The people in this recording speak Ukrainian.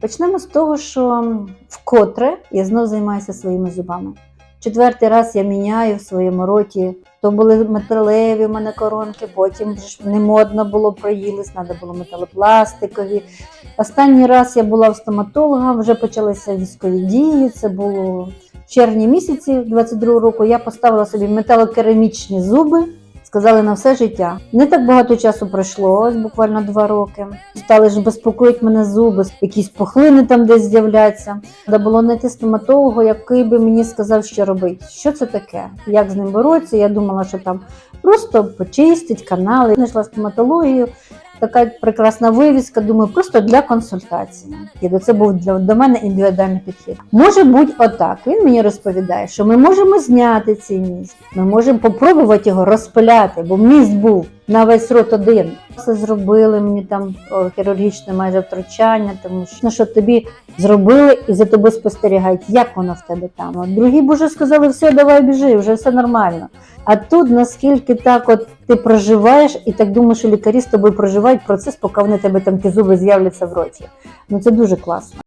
Почнемо з того, що вкотре я знов займаюся своїми зубами. Четвертий раз я міняю в своєму роті. То були металеві в мене коронки, потім не модно було проїлись, треба було металопластикові. Останній раз я була в стоматолога, вже почалися військові дії. Це було в червні місяці 22 року. Я поставила собі металокерамічні зуби. Сказали на все життя. Не так багато часу пройшло, ось буквально два роки. Стали ж безпокоїть мене зуби, якісь пухлини там десь з'являться. Треба було знайти стоматолога, який би мені сказав, що робити. Що це таке? Як з ним боротися? Я думала, що там просто почистить канали. Знайшла стоматологію. Така прекрасна вивіска, думаю, просто для консультації. І це був для до мене індивідуальний підхід. Може бути отак. Він мені розповідає, що ми можемо зняти цей міст, ми можемо попробувати його розпиляти, бо міст був на весь рот один. Все зробили мені там хірургічне майже втручання, тому що, ну, що тобі зробили і за тобою спостерігають, як воно в тебе там. От другі боже сказали, все, давай біжи, вже все нормально. А тут наскільки так, от ти проживаєш і так думаєш, що лікарі з тобою проживають процес, поки вони тебе там ті зуби з'являться в роті. Ну це дуже класно.